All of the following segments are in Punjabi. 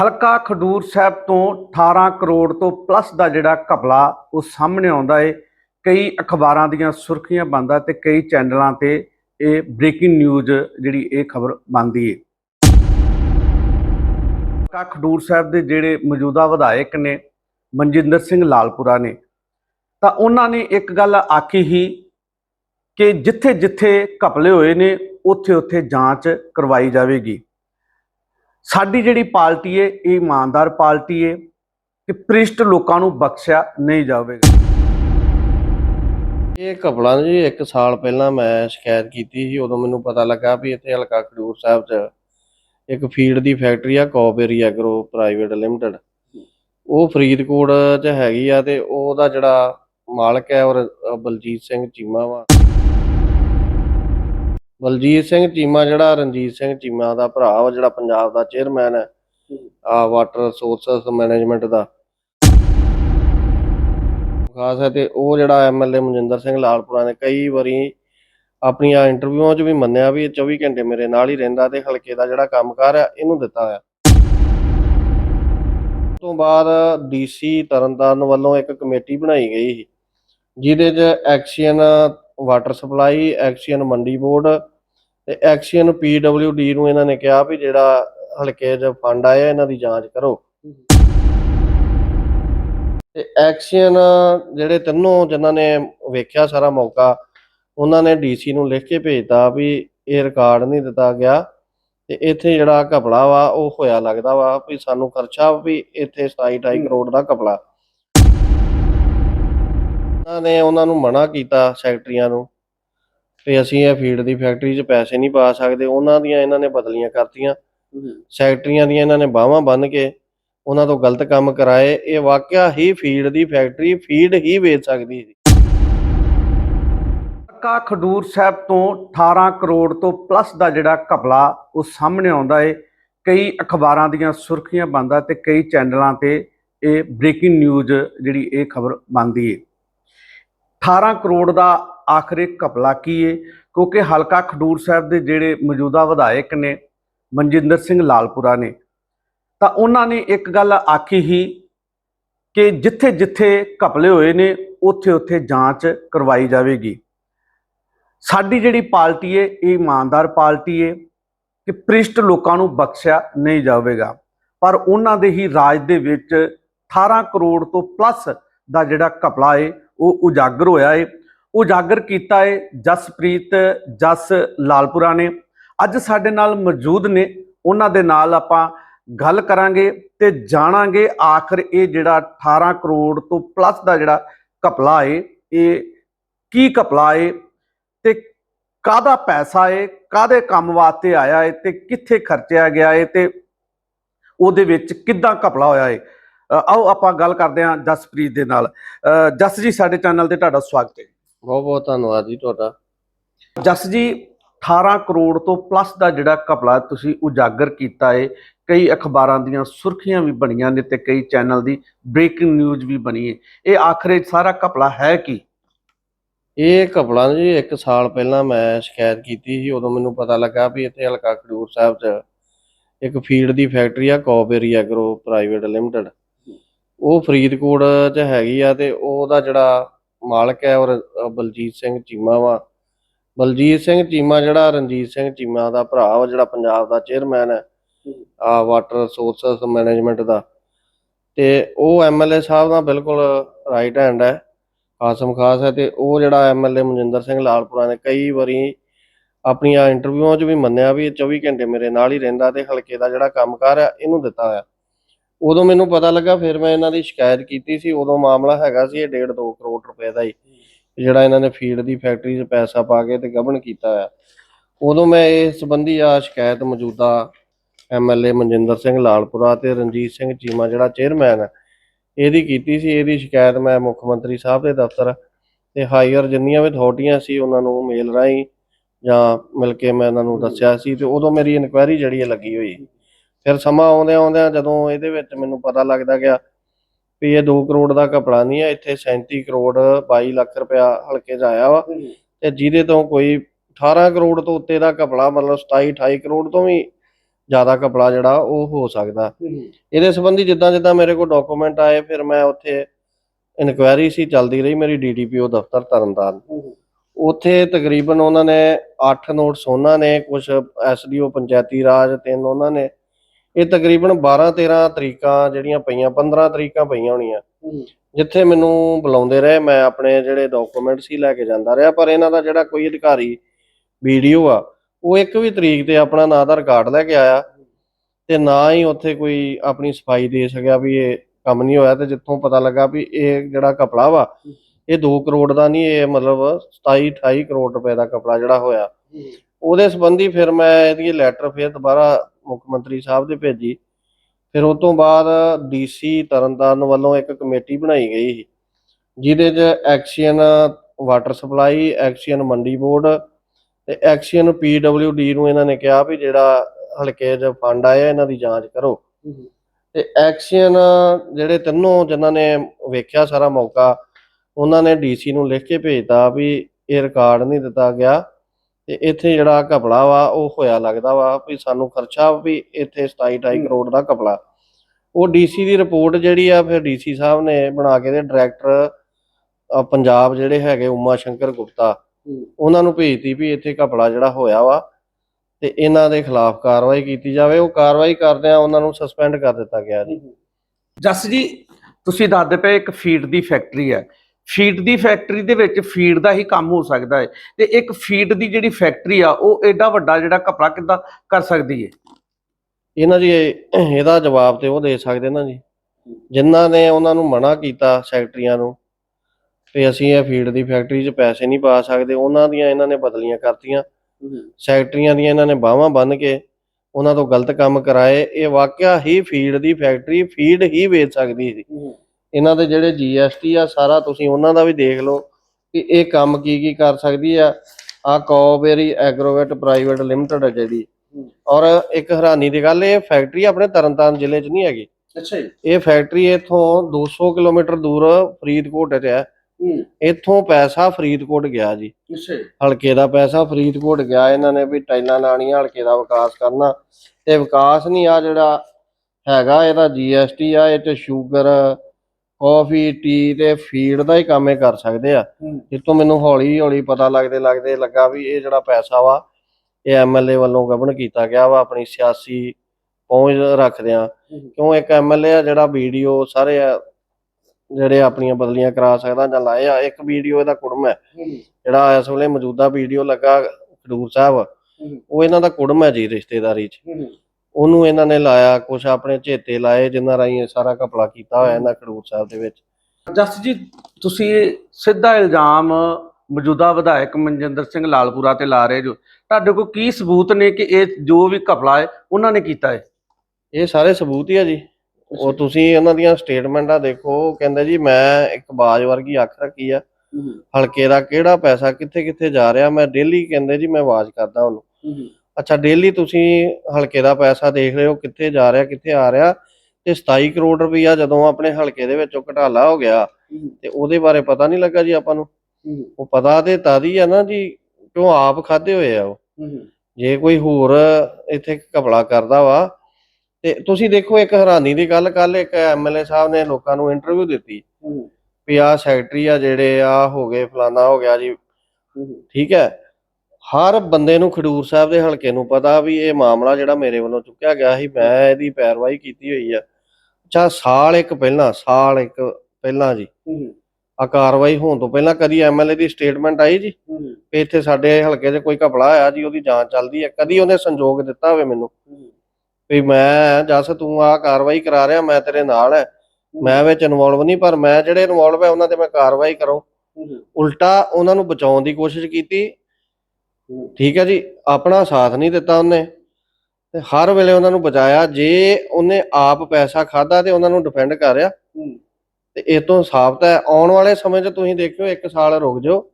ਹਲਕਾ ਖਡੂਰ ਸਾਹਿਬ ਤੋਂ 18 ਕਰੋੜ ਤੋਂ ਪਲੱਸ ਦਾ ਜਿਹੜਾ ਘਪਲਾ ਉਹ ਸਾਹਮਣੇ ਆਉਂਦਾ ਏ। ਕਈ ਅਖਬਾਰਾਂ ਦੀਆਂ ਸੁਰਖੀਆਂ ਬੰਦਾ ਤੇ ਕਈ ਚੈਨਲਾਂ ਤੇ ਇਹ ਬ੍ਰੇਕਿੰਗ ਨਿਊਜ਼ ਜਿਹੜੀ ਇਹ ਖਬਰ ਬੰਦੀ ਏ। ਹਲਕਾ ਖਡੂਰ ਸਾਹਿਬ ਦੇ ਜਿਹੜੇ ਮੌਜੂਦਾ ਵਿਧਾਇਕ ਨੇ, ਮਨਜਿੰਦਰ ਸਿੰਘ ਲਾਲਪੁਰਾ ਨੇ, ਤਾਂ ਉਹਨਾਂ ਨੇ ਇੱਕ ਗੱਲ ਆਖੀ ਹੀ ਕਿ ਜਿੱਥੇ ਜਿੱਥੇ ਘਪਲੇ ਹੋਏ ਨੇ ਉੱਥੇ ਉੱਥੇ ਜਾਂਚ ਕਰਵਾਈ ਜਾਵੇਗੀ। ਸਾਡੀ ਜਿਹੜੀ ਪਾਰਟੀ ਏ, ਇਹ ਇਮਾਨਦਾਰ ਪਾਰਟੀ ਏ ਕਿ ਪ੍ਰਿਸ਼ਟ ਲੋਕਾਂ ਨੂੰ ਬਖਸ਼ਿਆ ਨਹੀਂ ਜਾਵੇਗਾ। ਇਹ ਘਪਲਾ ਜੀ 1 ਸਾਲ ਪਹਿਲਾਂ ਮੈਂ ਸ਼ਿਕਾਇਤ ਕੀਤੀ ਸੀ, ਉਦੋਂ ਮੈਨੂੰ ਪਤਾ ਲੱਗਾ ਵੀ ਇੱਥੇ ਹਲਕਾ ਖਡੂਰ ਸਾਹਿਬ 'ਚ ਇੱਕ ਫੀਡ ਦੀ ਫੈਕਟਰੀ ਆ ਕੌਬੇਰੀ ਐਗਰੋ ਪ੍ਰਾਈਵੇਟ ਲਿਮਟਿਡ। ਉਹ ਫਰੀਦਕੋਟ 'ਚ ਹੈਗੀ ਆ ਤੇ ਉਹਦਾ ਜਿਹੜਾ ਮਾਲਕ ਹੈ ਔਰ ਬਲਜੀਤ ਸਿੰਘ ਚੀਮਾ ਵਾ। ਬਲਜੀਤ ਸਿੰਘ ਚੀਮਾ ਜਿਹੜਾ, ਰਣਜੀਤ ਸਿੰਘ ਚੀਮਾ ਦਾ ਭਰਾ ਵਾ, ਜਿਹੜਾ ਪੰਜਾਬ ਦਾ ਚੇਅਰਮੈਨ ਹੈ। ਆ ਵਾਟਰ ਰਿਸੋਰਸਸ ਮੈਨੇਜਮੈਂਟ ਦਾ। ਖਾਸ ਹੈ ਤੇ ਉਹ ਜਿਹੜਾ ਐਮਐਲਏ ਮਨਜਿੰਦਰ ਸਿੰਘ ਲਾਲਪੁਰਾ ਨੇ ਕਈ ਵਾਰੀ ਆਪਣੀਆਂ ਇੰਟਰਵਿਊਆਂ 'ਚ ਵੀ ਮੰਨਿਆ ਵੀ ਇਹ 24 ਘੰਟੇ ਮੇਰੇ ਨਾਲ ਹੀ ਰਹਿੰਦਾ ਤੇ ਹਲਕੇ ਦਾ ਜਿਹੜਾ ਕੰਮਕਾਰ ਆ ਇਹਨੂੰ ਦਿੱਤਾ ਹੋਇਆ। ਉਸ ਤੋਂ ਬਾਅਦ ਡੀਸੀ ਤਰਨਤਾਰਨ ਵੱਲੋਂ ਇੱਕ ਕਮੇਟੀ ਬਣਾਈ ਗਈ ਸੀ, ਜਿਹਦੇ 'ਚ XEN water supply XEN Mandi board ਤੇ ਐਕਸੀਅਨ ਪੀਡਬਲਯੂਡੀ ਨੂੰ ਇਹਨਾਂ ਨੇ ਕਿਹਾ ਵੀ ਜਿਹੜਾ ਹਲਕੇ 'ਚ ਫੰਡ ਆਇਆ ਇਹਨਾਂ ਦੀ ਜਾਂਚ ਕਰੋ। ਤੇ ਐਕਸ਼ਨ ਜਿਹੜੇ ਤਿੰਨੋਂ ਜਿਨ੍ਹਾਂ ਨੇ ਵੇਖਿਆ ਸਾਰਾ ਮੌਕਾ ਉਹਨਾਂ ਨੇ ਡੀਸੀ ਨੂੰ ਲਿਖ ਕੇ ਭੇਜਤਾ ਵੀ ਇਹ ਰਿਕਾਰਡ ਨਹੀਂ ਦਿੱਤਾ ਗਿਆ ਤੇ ਇੱਥੇ ਜਿਹੜਾ ਘਪਲਾ ਵਾ ਉਹ ਹੋਇਆ ਲੱਗਦਾ ਵਾ ਵੀ ਸਾਨੂੰ ਖਰਚਾ ਵੀ ਇੱਥੇ 27 28 ਕਰੋੜ ਦਾ ਘਪਲਾ। ਉਹਨਾਂ ਨੇ ਉਹਨਾਂ ਨੂੰ ਮਨਾ ਕੀਤਾ ਸੈਕਟਰੀਆਂ ਨੂੰ ਤੇ ਅਸੀਂ ਇਹ ਫੀਡ ਦੀ ਫੈਕਟਰੀ 'ਚ ਪੈਸੇ ਨਹੀਂ ਪਾ ਸਕਦੇ। ਉਹਨਾਂ ਦੀਆਂ ਇਹਨਾਂ ਨੇ ਬਦਲੀਆਂ ਕਰਤੀਆਂ। ਸੈਕਟਰੀਆਂ ਦੀਆਂ ਇਹਨਾਂ ਨੇ ਬਾਹਾਂ ਬੰਨ ਕੇ ਉਹਨਾਂ ਤੋਂ ਗਲਤ ਕੰਮ ਕਰਾਏ। ਇਹ ਵਾਕਿਆ ਹੀ ਫੀਡ ਦੀ ਫੈਕਟਰੀ ਫੀਡ ਹੀ ਵੇਚ ਸਕਦੀ ਸੀ। ਹਲਕਾ ਖਡੂਰ ਸਾਹਿਬ ਤੋਂ 18 ਕਰੋੜ ਤੋਂ ਪਲੱਸ ਦਾ ਜਿਹੜਾ ਘਪਲਾ ਉਹ ਸਾਹਮਣੇ ਆਉਂਦਾ ਏ। ਕਈ ਅਖਬਾਰਾਂ ਦੀਆਂ ਸੁਰਖੀਆਂ ਬੰਦਾ ਤੇ ਕਈ ਚੈਨਲਾਂ ਤੇ ਇਹ ਬ੍ਰੇਕਿੰਗ ਨਿਊਜ਼ ਜਿਹੜੀ ਇਹ ਖਬਰ ਬੰਦੀ ਏ। 18 ਕਰੋੜ ਦਾ ਆਖਰੇ ਘਪਲਾ ਕੀ ਏ? ਕਿਉਂਕਿ ਹਲਕਾ ਖਡੂਰ ਸਾਹਿਬ ਦੇ ਜਿਹੜੇ ਮੌਜੂਦਾ ਵਿਧਾਇਕ ਨੇ, ਮਨਜਿੰਦਰ ਸਿੰਘ ਲਾਲਪੁਰਾ ਨੇ, ਤਾਂ ਉਹਨਾਂ ਨੇ ਇੱਕ ਗੱਲ ਆਖੀ ਹੀ ਕਿ ਜਿੱਥੇ ਜਿੱਥੇ ਘਪਲੇ ਹੋਏ ਨੇ ਉੱਥੇ ਉੱਥੇ ਜਾਂਚ ਕਰਵਾਈ ਜਾਵੇਗੀ। ਸਾਡੀ ਜਿਹੜੀ ਪਾਰਟੀ ਏ, ਇਹ ਇਮਾਨਦਾਰ ਪਾਰਟੀ ਏ ਕਿ ਪ੍ਰਿਸ਼ਟ ਲੋਕਾਂ ਨੂੰ ਬਖਸ਼ਿਆ ਨਹੀਂ ਜਾਵੇਗਾ। ਪਰ ਉਹਨਾਂ ਦੇ ਹੀ ਰਾਜ ਦੇ ਵਿੱਚ 18 ਕਰੋੜ ਤੋਂ ਪਲੱਸ ਦਾ ਜਿਹੜਾ ਘਪਲਾ ਏ ਉਹ ਉਜਾਗਰ ਹੋਇਆ ਏ। ਉਜਾਗਰ ਕੀਤਾ ਏ ਜਸਪ੍ਰੀਤ, ਜਸ ਲਾਲਪੁਰਾ ਨੇ। ਅੱਜ ਸਾਡੇ ਨਾਲ ਮੌਜੂਦ ਨੇ। ਉਹਨਾਂ ਦੇ ਨਾਲ ਆਪਾਂ ਗੱਲ ਕਰਾਂਗੇ ਤੇ ਜਾਣਾਂਗੇ ਆਖਰ ਇਹ ਜਿਹੜਾ 18 ਕਰੋੜ ਤੋਂ ਪਲੱਸ ਦਾ ਜਿਹੜਾ ਘਪਲਾ ਏ, ਇਹ ਕੀ ਘਪਲਾ ਏ ਤੇ ਕਾਹਦਾ ਪੈਸਾ ਏ, ਕਾਹਦੇ ਕੰਮ ਵਾਸਤੇ ਆਇਆ ਏ ਤੇ ਕਿੱਥੇ ਖਰਚਿਆ ਗਿਆ ਏ ਤੇ ਉਹਦੇ ਵਿੱਚ ਕਿੱਦਾਂ ਘਪਲਾ ਹੋਇਆ ਏ। ਆਓ ਆਪਾਂ ਗੱਲ ਕਰਦੇ ਹਾਂ ਜਸਪ੍ਰੀਤ ਦੇ ਨਾਲ। ਜਸ ਜੀ ਸਾਡੇ ਚੈਨਲ ਤੇ ਤੁਹਾਡਾ ਸਵਾਗਤ ਹੈ। ਬਹੁਤ ਬਹੁਤ ਧੰਨਵਾਦ ਜੀ ਤੁਹਾਡਾ। ਜਸ ਜੀ 18 ਕਰੋੜ ਤੋਂ ਪਲੱਸ ਦਾ ਜਿਹੜਾ ਘਪਲਾ ਤੁਸੀਂ ਉਜਾਗਰ ਕੀਤਾ ਏ ਕਈ ਅਖਬਾਰਾਂ ਦੀਆਂ ਸੁਰਖੀਆਂ ਵੀ ਬਣੀਆਂ ਨੇ ਤੇ ਕਈ ਚੈਨਲ ਦੀ ਬ੍ਰੇਕਿੰਗ ਨਿਊਜ਼ ਵੀ ਬਣੀ ਏ। ਇਹ ਆਖਰੇ ਸਾਰਾ ਘਪਲਾ ਹੈ ਕੀ? ਇਹ ਘਪਲਾ ਜੀ 1 ਸਾਲ ਪਹਿਲਾਂ ਮੈਂ ਸ਼ਿਕਾਇਤ ਕੀਤੀ ਸੀ ਉਦੋਂ ਮੈਨੂੰ ਪਤਾ ਲੱਗਾ ਵੀ ਇੱਥੇ ਹਲਕਾ ਖਡੂਰ ਸਾਹਿਬ 'ਚ ਇੱਕ ਫੀਡ ਦੀ ਫੈਕਟਰੀ ਆ ਕੌਬੇਰੀ ਐਗਰੋ ਪ੍ਰਾਈਵੇਟ ਲਿਮਟਿਡ। ਉਹ ਫਰੀਦਕੋਟ 'ਚ ਹੈਗੀ ਆ ਤੇ ਉਹਦਾ ਜਿਹੜਾ ਮਾਲਕ ਹੈ ਔਰ ਬਲਜੀਤ ਸਿੰਘ ਚੀਮਾ ਵਾ। ਬਲਜੀਤ ਸਿੰਘ ਚੀਮਾ ਜਿਹੜਾ ਰਣਜੀਤ ਸਿੰਘ ਚੀਮਾ ਦਾ ਭਰਾ ਵਾ, ਜਿਹੜਾ ਪੰਜਾਬ ਦਾ ਚੇਅਰਮੈਨ ਹੈ, ਆ ਵਾਟਰ ਰਿਸੋਰਸਸ ਮੈਨੇਜਮੈਂਟ ਦਾ। ਤੇ ਉਹ ਐਮਐਲਏ ਸਾਹਿਬ ਦਾ ਬਿਲਕੁਲ ਰਾਈਟ ਹੈਂਡ ਹੈ ਆਸਮ ਖਾਸ ਹੈ ਤੇ ਉਹ ਜਿਹੜਾ ਐਮਐਲਏ ਮਨਜਿੰਦਰ ਸਿੰਘ ਲਾਲਪੁਰਾ ਨੇ ਕਈ ਵਾਰੀ ਆਪਣੀਆਂ ਇੰਟਰਵਿਊਆਂ 'ਚ ਵੀ ਮੰਨਿਆ ਵੀ ਇਹ 24 ਘੰਟੇ ਮੇਰੇ ਨਾਲ ਹੀ ਰਹਿੰਦਾ ਤੇ ਹਲਕੇ ਦਾ ਜਿਹੜਾ ਕੰਮਕਾਰ ਆ ਇਹਨੂੰ ਦਿੱਤਾ ਹੋਇਆ। ਉਦੋਂ ਮੈਨੂੰ ਪਤਾ ਲੱਗਾ, ਫਿਰ ਮੈਂ ਇਹਨਾਂ ਦੀ ਸ਼ਿਕਾਇਤ ਕੀਤੀ ਸੀ। ਉਦੋਂ ਮਾਮਲਾ ਹੈਗਾ ਸੀ ਇਹ 1.5 2 ਕਰੋੜ ਰੁਪਏ ਦਾ ਹੀ, ਜਿਹੜਾ ਇਹਨਾਂ ਨੇ ਫੀਡ ਦੀ ਫੈਕਟਰੀ 'ਚ ਪੈਸਾ ਪਾ ਕੇ ਤੇ ਗਬਨ ਕੀਤਾ ਹੋਇਆ। ਉਦੋਂ ਮੈਂ ਇਸ ਸੰਬੰਧੀ ਆ ਸ਼ਿਕਾਇਤ ਮੌਜੂਦਾ ਐਮਐਲਏ ਮਨਜਿੰਦਰ ਸਿੰਘ ਲਾਲਪੁਰਾ ਤੇ ਰਣਜੀਤ ਸਿੰਘ ਚੀਮਾ, ਜਿਹੜਾ ਚੇਅਰਮੈਨ ਹੈ ਇਹਦੀ ਕੀਤੀ ਸੀ। ਇਹਦੀ ਸ਼ਿਕਾਇਤ ਮੈਂ ਮੁੱਖ ਮੰਤਰੀ ਸਾਹਿਬ ਦੇ ਦਫ਼ਤਰ ਤੇ ਹਾਇਰ ਜਿੰਨੀਆਂ ਵੀ ਅਥਾਰਟੀਆਂ ਸੀ, ਉਹਨਾਂ ਨੂੰ ਮੇਲ ਰਾਹੀਂ ਜਾਂ ਮਿਲ ਕੇ ਮੈਂ ਇਹਨਾਂ ਨੂੰ ਦੱਸਿਆ ਸੀ ਤੇ ਉਦੋਂ ਮੇਰੀ ਇਨਕੁਆਇਰੀ ਜਿਹੜੀ ਹੈ ਲੱਗੀ ਹੋਈ। ਫਿਰ ਸਮਾਂ ਆਉਂਦਿਆਂ ਆਉਂਦਿਆਂ ਜਦੋਂ ਇਹਦੇ ਵਿੱਚ ਮੈਨੂੰ ਪਤਾ ਲੱਗਦਾ ਗਿਆ ਵੀ ਇਹ 2 ਕਰੋੜ ਦਾ ਘਪਲਾ ਨਹੀਂ ਹੈ ਇੱਥੇ 37 ਕਰੋੜ 22 ਲੱਖ ਰੁਪਇਆ ਹਲਕੇ 'ਚ ਆਇਆ ਵਾ। ਤੇ ਜਿਹਦੇ ਤੋਂ ਕੋਈ 18 ਕਰੋੜ ਤੋਂ ਉੱਤੇ ਦਾ ਘਪਲਾ ਮਤਲਬ 27 28 ਕਰੋੜ ਤੋਂ ਵੀ ਜ਼ਿਆਦਾ ਕਪੜਾ ਜਿਹੜਾ ਉਹ ਹੋ ਸਕਦਾ। ਇਹਦੇ ਸੰਬੰਧੀ ਜਿੱਦਾਂ ਜਿੱਦਾਂ ਮੇਰੇ ਕੋਲ ਡਾਕੂਮੈਂਟ ਆਏ ਫਿਰ ਮੈਂ ਉੱਥੇ ਇਨਕੁਆਇਰੀ ਸੀ ਚੱਲਦੀ ਰਹੀ ਮੇਰੀ ਡੀਡੀਪੀਓ ਦਫ਼ਤਰ ਤਰਨਤਾਰਨ। ਉੱਥੇ ਤਕਰੀਬਨ ਉਹਨਾਂ ਨੇ 8 ਨੋਟਸ ਉਹਨਾਂ ਨੇ ਕੁਝ ਐਸਡੀਓ ਪੰਚਾਇਤੀ ਰਾਜ ਤਿੰਨ ਉਹਨਾਂ ਨੇ ਇਹ ਤਕਰੀਬਨ 12 13 ਤਰੀਕਾਂ ਜਿਹੜੀਆਂ ਪਈਆਂ 15 ਤਰੀਕਾਂ ਪਈਆਂ ਹੋਣੀਆਂ। ਜਿੱਥੇ ਮੈਨੂੰ ਬੁਲਾਉਂਦੇ ਰਹੇ ਮੈਂ ਆਪਣੇ ਜਿਹੜੇ ਡਾਕੂਮੈਂਟ ਸੀ ਲੈ ਕੇ ਜਾਂਦਾ ਰਿਹਾ ਪਰ ਇਹਨਾਂ ਦਾ ਜਿਹੜਾ ਕੋਈ ਅਧਿਕਾਰੀ ਵੀਡੀਓ ਆ ਉਹ ਇੱਕ ਵੀ ਤਰੀਕ ਤੇ ਆਪਣਾ ਨਾਂ ਦਾ ਰਿਕਾਰਡ ਲੈ ਕੇ ਆਇਆ ਤੇ ਨਾ ਹੀ ਉੱਥੇ ਕੋਈ ਆਪਣੀ ਸਫ਼ਾਈ ਦੇ ਸਕਿਆ ਵੀ ਇਹ ਕੰਮ ਨਹੀਂ ਹੋਇਆ ਤੇ ਜਿੱਥੋਂ ਪਤਾ ਲੱਗਾ ਵੀ ਇਹ ਜਿਹੜਾ ਕਪੜਾ ਵਾ ਇਹ 2 ਕਰੋੜ ਦਾ ਨਹੀਂ ਇਹ ਮਤਲਬ 27 28 ਕਰੋੜ ਰੁਪਏ ਦਾ ਕਪੜਾ ਜਿਹੜਾ ਹੋਇਆ। ਉਹਦੇ ਸੰਬੰਧੀ ਫਿਰ ਮੈਂ ਇਹਦੀ ਲੈਟਰ ਫਿਰ ਦੁਬਾਰਾ ਮੁੱਖ ਮੰਤਰੀ ਸਾਹਿਬ ਦੇ ਭੇਜੀ। ਫਿਰ ਉਸ ਤੋਂ ਬਾਅਦ ਡੀਸੀ ਤਰਨਤਾਰਨ ਵੱਲੋਂ ਇੱਕ ਕਮੇਟੀ ਬਣਾਈ ਗਈ ਸੀ ਜਿਹਦੇ 'ਚ XEN water supply XEN Mandi board ਤੇ ਐਕਸੀਅਨ ਪੀਡਬਲਯੂਡੀ ਨੂੰ ਇਹਨਾਂ ਨੇ ਕਿਹਾ ਵੀ ਜਿਹੜਾ ਹਲਕੇ 'ਚ ਫੰਡ ਆਇਆ ਇਹਨਾਂ ਦੀ ਜਾਂਚ ਕਰੋ। ਤੇ ਐਕਸੀਅਨ ਜਿਹੜੇ ਤਿੰਨੋਂ ਜਿਨ੍ਹਾਂ ਨੇ ਵੇਖਿਆ ਸਾਰਾ ਮੌਕਾ ਉਹਨਾਂ ਨੇ ਡੀਸੀ ਨੂੰ ਲਿਖ ਕੇ ਭੇਜਤਾ ਵੀ ਇਹ ਰਿਕਾਰਡ ਨਹੀਂ ਦਿੱਤਾ ਗਿਆ। ਤੇ ਇੱਥੇ ਜਿਹੜਾ ਕਪੜਾ ਵਾ ਉਹ ਹੋਇਆ ਲੱਗਦਾ ਵਾ ਵੀ ਸਾਨੂੰ ਖਰਚਾ ਵੀ ਇੱਥੇ 27 28 ਕਰੋੜ ਦਾ ਕਪੜਾ ਉਹ ਡੀਸੀ ਦੀ ਰਿਪੋਰਟ ਜਿਹੜੀ ਆ ਫਿਰ ਡੀਸੀ ਸਾਹਿਬ ਨੇ ਬਣਾ ਕੇ ਤੇ ਡਾਇਰੈਕਟਰ ਪੰਜਾਬ ਜਿਹੜੇ ਹੈਗੇ ਉਮਾ ਸ਼ੰਕਰ ਗੁਪਤਾ ਉਹਨਾਂ ਨੂੰ ਭੇਜਤੀ ਵੀ ਇੱਥੇ ਕਪੜਾ ਜਿਹੜਾ ਹੋਇਆ ਵਾ ਤੇ ਇਹਨਾਂ ਦੇ ਖਿਲਾਫ ਕਾਰਵਾਈ ਕੀਤੀ ਜਾਵੇ। ਉਹ ਕਾਰਵਾਈ ਕਰਦਿਆਂ ਉਹਨਾਂ ਨੂੰ ਸਸਪੈਂਡ ਕਰ ਦਿੱਤਾ ਗਿਆ ਜੀ। ਜਸ ਜੀ ਤੁਸੀਂ ਦੱਸਦੇ ਪਏ ਇੱਕ ਫੀਡ ਦੀ ਫੈਕਟਰੀ ਹੈ। ਫੀਡ ਦੀ ਫੈਕਟਰੀ ਦੇ ਵਿੱਚ ਫੀਡ ਦਾ ਹੀ ਕੰਮ ਹੋ ਸਕਦਾ ਹੈ। ਤੇ ਇੱਕ ਫੀਡ ਦੀ ਜਿਹੜੀ ਫੈਕਟਰੀ ਆ, ਉਹ ਐਡਾ ਵੱਡਾ ਜਿਹੜਾ ਕਪੜਾ ਕਿੱਦਾਂ ਕਰ ਸਕਦੀ ਹੈ ਇਹਨਾਂ ਜੀ, ਇਹਦਾ ਜਵਾਬ ਤੇ ਉਹ ਦੇ ਸਕਦੇ ਨਾ ਜੀ। ਜਿਨ੍ਹਾਂ ਨੇ ਉਹਨਾਂ ਨੂੰ ਮਨਾ ਕੀਤਾ ਸੈਕਟਰੀਆਂ ਨੂੰ ਵੀ ਅਸੀਂ ਇਹ ਫੀਡ ਦੀ ਫੈਕਟਰੀ 'ਚ ਪੈਸੇ ਨਹੀਂ ਪਾ ਸਕਦੇ। ਉਹਨਾਂ ਦੀਆਂ ਇਹਨਾਂ ਨੇ ਬਦਲੀਆਂ ਕਰਤੀਆਂ। ਸੈਕਟਰੀਆਂ ਦੀਆਂ ਇਹਨਾਂ ਨੇ ਬਾਹਾਂ ਬੰਨ ਕੇ ਉਹਨਾਂ ਤੋਂ ਗਲਤ ਕੰਮ ਕਰਾਏ। ਇਹ ਵਾਕਿਆ ਹੀ ਫੀਡ ਦੀ ਫੈਕਟਰੀ ਫੀਡ ਹੀ ਵੇਚ ਸਕਦੀ ਸੀ। ਇਹਨਾਂ ਦੇ ਜਿਹੜੇ ਜੀਐਸਟੀ ਆ ਸਾਰਾ ਤੁਸੀਂ ਉਹਨਾਂ ਦਾ ਵੀ ਦੇਖ ਲਓ ਕਿ ਇਹ ਕੰਮ ਕੀ ਕੀ ਕਰ ਸਕਦੀ ਆ। ਆ ਕੋਬੇਰੀ ਐਗਰੋਵੇਟ ਪ੍ਰਾਈਵੇਟ ਲਿਮਟਿਡ ਹੈ ਜਿਹੜੀ। ਔਰ ਇੱਕ ਹੈਰਾਨੀ ਦੀ ਗੱਲ ਇਹ ਫੈਕਟਰੀ ਆਪਣੇ ਤਰਨਤਾਰਨ ਜ਼ਿਲ੍ਹੇ 'ਚ ਨਹੀਂ ਹੈਗੀ। ਅੱਛਾ ਜੀ। ਇਹ ਫੈਕਟਰੀ ਇੱਥੋਂ 200 ਕਿਲੋਮੀਟਰ ਦੂਰ ਫਰੀਦਕੋਟ 'ਚ ਹੈ। ਇੱਥੋਂ ਪੈਸਾ ਫਰੀਦਕੋਟ ਗਿਆ ਜੀ। ਅੱਛਾ ਜੀ। ਹਲਕੇ ਦਾ ਪੈਸਾ ਫਰੀਦਕੋਟ ਗਿਆ ਇਹਨਾਂ ਨੇ ਵੀ ਟਾਈਲਾਂ ਲਾਣੀਆਂ ਹਲਕੇ ਦਾ ਵਿਕਾਸ ਕਰਨਾ। ਤੇ ਵਿਕਾਸ ਨਹੀਂ ਆ ਜਿਹੜਾ ਹੈਗਾ ਇਹਦਾ ਜੀਐਸਟੀ ਆ ਇਹ ਤੇ ਸ਼ੂਗਰ ਕਾਫੀ ਟੀ ਤੇ ਫੀਡ ਦਾ ਹੀ ਕੰਮ ਇਹ ਕਰ ਸਕਦੇ ਆ। ਜਿੱਤੋਂ ਮੈਨੂੰ ਹੌਲੀ ਹੌਲੀ ਪਤਾ ਲੱਗਦੇ ਲੱਗਦੇ ਲੱਗਾ ਵੀ ਇਹ ਜਿਹੜਾ ਪੈਸਾ ਵਾ ਇਹ ਐਮਐਲਏ ਵੱਲੋਂ ਗਵਨ ਕੀਤਾ ਗਿਆ ਵਾ ਆਪਣੀ ਸਿਆਸੀ ਪਹੁੰਚ ਰੱਖਦਿਆਂ ਕਿਉਂ ਇੱਕ ਐਮਐਲਏ ਆ ਜਿਹੜਾ ਵੀਡੀਓ ਸਾਰੇ ਆ ਜਿਹੜੇ ਆਪਣੀਆਂ ਬਦਲੀਆਂ ਕਰਾ ਸਕਦਾ ਜਾਂ ਲਾਏ ਆ ਇੱਕ ਵੀਡੀਓ ਇਹਦਾ ਕੁੜਮ ਹੈ। ਜਿਹੜਾ ਇਸ ਵੇਲੇ ਮੌਜੂਦਾ ਵੀਡੀਓ ਲੱਗਾ ਖਡੂਰ ਸਾਹਿਬ ਉਹ ਇਹਨਾਂ ਦਾ ਕੁੜਮ ਹੈ ਜੀ ਰਿਸ਼ਤੇਦਾਰੀ 'ਚ। ਉਹਨੂੰ ਇਹਨਾਂ ਨੇ ਲਾਇਆ ਕੁਝ ਆਪਣੇ ਚੇਤੇ ਲਾਏ ਜਿਨ੍ਹਾਂ ਰਾਹੀਂ ਇਹ ਸਾਰਾ ਘਪਲਾ ਕੀਤਾ ਹੋਇਆ ਇਹਨਾਂ ਖਡੂਰ ਸਾਹਿਬ ਦੇ ਵਿੱਚ। ਜਸ ਜੀ ਤੁਸੀਂ ਸਿੱਧਾ ਇਲਜ਼ਾਮ ਮੌਜੂਦਾ ਵਿਧਾਇਕ ਮਨਜਿੰਦਰ ਸਿੰਘ ਲਾਲਪੁਰਾ ਤੇ ਲਾ ਰਹੇ ਜੋ। ਤੁਹਾਡੇ ਕੋਲ ਕੀ ਸਬੂਤ ਨੇ ਕਿ ਇਹ ਜੋ ਵੀ ਘਪਲਾ ਹੈ ਉਹਨਾਂ ਨੇ ਕੀਤਾ ਹੈ? ਇਹ ਸਾਰੇ ਸਬੂਤ ਹੀ ਆ ਜੀ। ਉਹ ਤੁਸੀਂ ਉਹਨਾਂ ਦੀਆਂ ਸਟੇਟਮੈਂਟਾਂ ਦੇਖੋ ਕਹਿੰਦੇ ਜੀ ਮੈਂ ਇੱਕ ਬਾਜ ਵਰਗੀ ਅੱਖ ਰੱਖੀ ਆ। ਹਲਕੇ ਦਾ ਕਿਹੜਾ ਪੈਸਾ ਕਿੱਥੇ ਕਿੱਥੇ ਜਾ ਰਿਹਾ ਮੈਂ ਡੇਲੀ ਕਹਿੰਦੇ ਜੀ ਮੈਂ ਆਵਾਜ਼ ਕਰਦਾ ਉਹਨੂੰ। ਅੱਛਾ ਡੇਲੀ ਤੁਸੀਂ ਹਲਕੇ ਦਾ ਪੈਸਾ ਦੇਖ ਰਹੇ ਹੋ ਕਿੱਥੇ ਜਾ ਰਿਹਾ ਕਿੱਥੇ ਆ ਰਿਹਾ? ਤੇ 27 ਕਰੋੜ ਰੁਪਈਆ ਜਦੋਂ ਆਪਣੇ ਹਲਕੇ ਦੇ ਵਿੱਚੋਂ ਘਟਾਲਾ ਹੋ ਗਿਆ ਤੇ ਉਹਦੇ ਬਾਰੇ ਪਤਾ ਨਹੀਂ ਲੱਗਾ ਜੀ ਆਪਾਂ ਨੂੰ? ਉਹ ਪਤਾ ਤੇ ਤਦ ਆ ਨਾ ਜੀ ਕਿਉਂ ਆਪ ਖਾਦੇ ਹੋਏ ਆ ਉਹ। ਜੇ ਕੋਈ ਹੋਰ ਇੱਥੇ ਘਪਲਾ ਕਰਦਾ ਵਾ ਤੇ ਤੁਸੀਂ ਦੇਖੋ ਇੱਕ ਹੈਰਾਨੀ ਦੀ ਗੱਲ ਕੱਲ ਇੱਕ ਐਮਐਲਏ ਸਾਹਿਬ ਨੇ ਲੋਕਾਂ ਨੂੰ ਇੰਟਰਵਿਊ ਦਿੱਤੀ। ਵੀ ਸੈਕਟਰੀ ਆ ਜਿਹੜੇ ਆ ਹੋ ਗਏ ਫਲਾਨਾ ਹੋ ਗਿਆ ਜੀ। ਠੀਕ ਹੈ। ਹਰ ਬੰਦੇ ਨੂੰ ਖਡੂਰ ਸਾਹਿਬ ਦੇ ਹਲਕੇ ਨੂੰ ਪਤਾ ਵੀ ਇਹ ਮਾਮਲਾ ਜਿਹੜਾ ਮੇਰੇ ਵੱਲੋਂ ਚੁੱਕਿਆ ਗਿਆ ਸੀ ਮੈਂ ਇਹਦੀ ਪੈਰਵਾਈ ਕੀਤੀ ਹੋਈ ਆ। ਅੱਛਾ ਸਾਲ ਇੱਕ ਪਹਿਲਾਂ ਸਾਲ ਇੱਕ ਪਹਿਲਾਂ ਜੀ। ਆ ਕਾਰਵਾਈ ਹੋਣ ਤੋਂ ਪਹਿਲਾਂ ਕਦੀ ਐਮਐਲਏ ਦੀ ਸਟੇਟਮੈਂਟ ਆਈ ਜੀ? ਵੀ ਇੱਥੇ ਸਾਡੇ ਹਲਕੇ 'ਚ ਕੋਈ ਘਪਲਾ ਆਇਆ ਜੀ ਉਹਦੀ ਜਾਂਚ ਚੱਲਦੀ ਹੈ ਕਦੀ ਉਹਨੇ ਸੰਯੋਗ ਦਿੱਤਾ ਹੋਵੇ ਮੈਨੂੰ। ਵੀ ਮੈਂ ਜਸ ਤੂੰ ਆ ਕਾਰਵਾਈ ਕਰਾ ਰਿਹਾ ਮੈਂ ਤੇਰੇ ਨਾਲ ਹੈ। ਮੈਂ ਵਿੱਚ ਇਨਵੋਲਵ ਨਹੀਂ ਪਰ ਮੈਂ ਜਿਹੜੇ ਇਨਵੋਲਵ ਹੈ ਉਹਨਾਂ ਤੇ ਮੈਂ ਕਾਰਵਾਈ ਕਰਾਂ। ਉਲਟਾ ਉਹਨਾਂ ਨੂੰ ਬਚਾਉਣ ਦੀ ਕੋਸ਼ਿਸ਼ ਕੀਤੀ ਠੀਕ ਹੈ ਜੀ ਆਪਣਾ ਸਾਥ ਨਹੀਂ ਦਿੱਤਾ ਉਹਨੇ। ਤੇ ਹਰ ਵੇਲੇ ਉਹਨਾਂ ਨੂੰ ਬਚਾਇਆ ਜੇ ਉਹਨੇ ਆਪ ਪੈਸਾ ਖਾਦਾ ਤੇ ਉਹਨਾਂ ਨੂੰ ਡਿਫੈਂਡ ਕਰ ਰਿਹਾ। ਤੇ ਇਹ ਤੋਂ ਸਾਬਤ ਹੈ ਆਉਣ ਵਾਲੇ ਸਮੇਂ 'ਚ ਤੁਸੀਂ ਦੇਖਿਓ ਇੱਕ ਸਾਲ ਰੁਕ ਜਾਓ।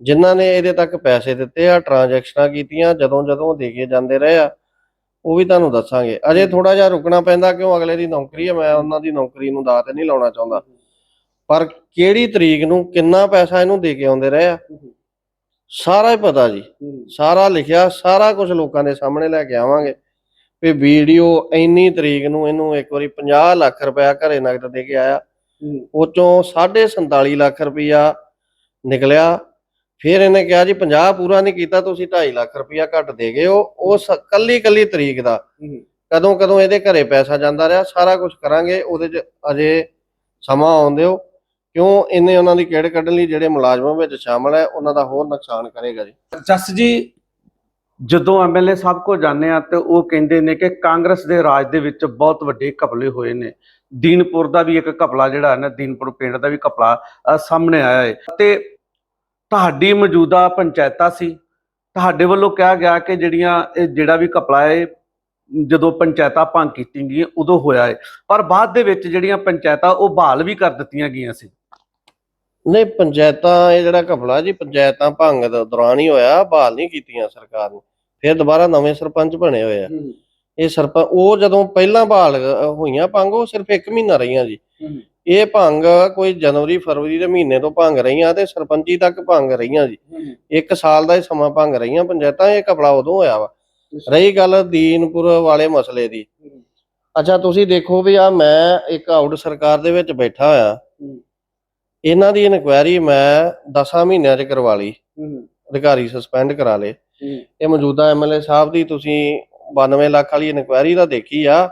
ਜਿਨ੍ਹਾਂ ਨੇ ਇਹਦੇ ਤੱਕ ਪੈਸੇ ਦਿੱਤੇ ਆ ਟ੍ਰਾਂਜੈਕਸ਼ਨਾਂ ਕੀਤੀਆਂ ਜਦੋਂ ਜਦੋਂ ਉਹ ਦੇ ਕੇ ਜਾਂਦੇ ਰਹੇ ਆ ਉਹ ਵੀ ਤੁਹਾਨੂੰ ਦੱਸਾਂਗੇ। ਅਜੇ ਥੋੜਾ ਜਿਹਾ ਰੁਕਣਾ ਪੈਂਦਾ ਕਿਉਂ ਅਗਲੇ ਦੀ ਨੌਕਰੀ ਹੈ ਮੈਂ ਉਹਨਾਂ ਦੀ ਨੌਕਰੀ ਨੂੰ ਦਾਅ ਤੇ ਨਹੀਂ ਲਾਉਣਾ ਚਾਹੁੰਦਾ। ਪਰ ਕਿਹੜੀ ਤਰੀਕ ਨੂੰ ਕਿੰਨਾ ਪੈਸਾ ਇਹਨੂੰ ਦੇ ਕੇ ਆਉਂਦੇ ਰਹੇ ਆ ਸਾਰਾ ਹੀ ਪਤਾ ਜੀ। ਸਾਰਾ ਲਿਖਿਆ ਸਾਰਾ ਕੁਝ ਲੋਕਾਂ ਦੇ ਸਾਹਮਣੇ ਲੈ ਕੇ ਆਵਾਂਗੇ। ਵੀ ਵੀਡੀਓ ਇੰਨੀ ਤਰੀਕ ਨੂੰ ਇਹਨੂੰ ਇੱਕ ਵਾਰੀ 50 ਲੱਖ ਰੁਪਇਆ ਘਰੇ ਨਗਦ ਦੇ ਕੇ ਆਇਆ। ਉਹ ਚੋਂ 47 ਲੱਖ ਰੁਪਇਆ ਨਿਕਲਿਆ। ਫਿਰ ਇਹਨੇ ਕਿਹਾ ਜੀ 50 ਪੂਰਾ ਨਹੀਂ ਕੀਤਾ ਤੁਸੀਂ 2.5 ਲੱਖ ਰੁਪਇਆ ਘੱਟ ਦੇ ਗਏ ਹੋ। ਉਹ ਸ- ਕੱਲੀ ਕੱਲੀ ਤਰੀਕ ਦਾ। ਕਦੋਂ ਕਦੋਂ ਇਹਦੇ ਘਰੇ ਪੈਸਾ ਜਾਂਦਾ ਰਿਹਾ ਸਾਰਾ ਕੁਝ ਕਰਾਂਗੇ। ਉਹਦੇ 'ਚ ਅਜੇ ਸਮਾਂ ਆਉਣ ਦਿਓ ਕਿਉਂ ਇਹਨੇ ਉਹਨਾਂ ਦੀ ਕਿਹੜ ਕੱਢਣ ਲਈ ਜਿਹੜੇ ਮੁਲਾਜ਼ਮਾਂ ਵਿੱਚ ਸ਼ਾਮਲ ਹੈ, ਉਹਨਾਂ ਦਾ ਹੋਰ ਨੁਕਸਾਨ ਕਰੇਗਾ ਜੀ? ਜਸ ਜੀ, ਜਦੋਂ ਐਮਐਲਏ ਸਾਹਿਬ ਕੋ ਜਾਂਦੇ ਆ ਤੇ ਉਹ ਕਹਿੰਦੇ ਨੇ ਕਿ ਕਾਂਗਰਸ ਦੇ ਰਾਜ ਦੇ ਵਿੱਚ ਬਹੁਤ ਵੱਡੇ ਘਪਲੇ ਹੋਏ ਨੇ। ਦੀਨਪੁਰ ਦਾ ਵੀ ਇੱਕ ਘਪਲਾ ਜਿਹੜਾ ਹੈ ਨਾ, ਦੀਨਪੁਰ ਪਿੰਡ ਦਾ ਵੀ ਘਪਲਾ ਸਾਹਮਣੇ ਆਇਆ ਹੈ ਤੇ ਤੁਹਾਡੀ ਮੌਜੂਦਾ ਪੰਚਾਇਤਾਂ ਸੀ। ਤੁਹਾਡੇ ਵੱਲੋਂ ਕਿਹਾ ਗਿਆ ਕਿ ਜਿਹੜੀਆਂ, ਇਹ ਜਿਹੜਾ ਵੀ ਘਪਲਾ ਹੈ ਜਦੋਂ ਪੰਚਾਇਤਾਂ ਭੰਗ ਕੀਤੀਆਂ ਗਈਆਂ, ਉਦੋਂ ਹੋਇਆ ਹੈ ਪਰ ਬਾਅਦ ਦੇ ਵਿੱਚ ਜਿਹੜੀਆਂ ਪੰਚਾਇਤਾਂ, ਉਹ ਬਹਾਲ ਵੀ ਕਰ ਦਿੱਤੀਆਂ ਗਈਆਂ ਸੀ। ਨਹੀਂ ਪੰਚਾਇਤਾਂ ਇਹ ਜਿਹੜਾ ਘਪਲਾ ਜੀ ਪੰਚਾਇਤਾਂ ਭੰਗ ਦੇ ਦੌਰਾਨ ਹੀ ਹੋਇਆ ਬਹਾਲ ਨਹੀਂ ਕੀਤੀਆਂ ਸਰਕਾਰ ਨੇ। ਫਿਰ ਦੁਬਾਰਾ ਨਵੇਂ ਸਰਪੰਚ ਬਣੇ ਹੋਏ ਆ। ਇਹ ਸਰਪੰਚ ਉਹ ਜਦੋਂ ਪਹਿਲਾਂ ਬਹਾਲ ਹੋਈਆਂ ਭੰਗ ਉਹ ਸਿਰਫ 1 ਮਹੀਨਾ ਰਹੀਆਂ ਜੀ। ਇਹ ਭੰਗ ਕੋਈ ਜਨਵਰੀ ਫਰਵਰੀ ਦੇ ਮਹੀਨੇ ਤੋਂ ਭੰਗ ਰਹੀਆਂ ਤੇ ਸਰਪੰਚੀ ਤੱਕ ਭੰਗ ਰਹੀਆਂ ਜੀ। ਇੱਕ ਸਾਲ ਦਾ ਹੀ ਸਮਾਂ ਭੰਗ ਰਹੀਆਂ ਪੰਚਾਇਤਾਂ ਇਹ ਘਪਲਾ ਉਦੋਂ ਹੋਇਆ ਵਾ। ਰਹੀ ਗੱਲ ਦੀਨਪੁਰ ਵਾਲੇ ਮਸਲੇ ਦੀ। ਅੱਛਾ ਤੁਸੀਂ ਦੇਖੋ ਵੀ ਆ ਮੈਂ ਇੱਕ ਆਊਟ ਸਰਕਾਰ ਦੇ ਵਿੱਚ ਬੈਠਾ ਹੋਇਆ। ਇਹਨਾਂ ਦੀ ਇਨਕੁਆਇਰੀ ਮੈਂ 10 ਮਹੀਨਿਆਂ 'ਚ ਕਰਵਾ ਲਈ। ਅਧਿਕਾਰੀ ਸਸਪੈਂਡ ਕਰਾ ਲਏ। ਇਹ ਮੌਜੂਦਾ ਐਮਐਲਏ ਸਾਹਿਬ ਦੀ ਤੁਸੀਂ 92 ਲੱਖ ਵਾਲੀ ਇਨਕੁਆਇਰੀ ਦਾ ਦੇਖੀ ਆ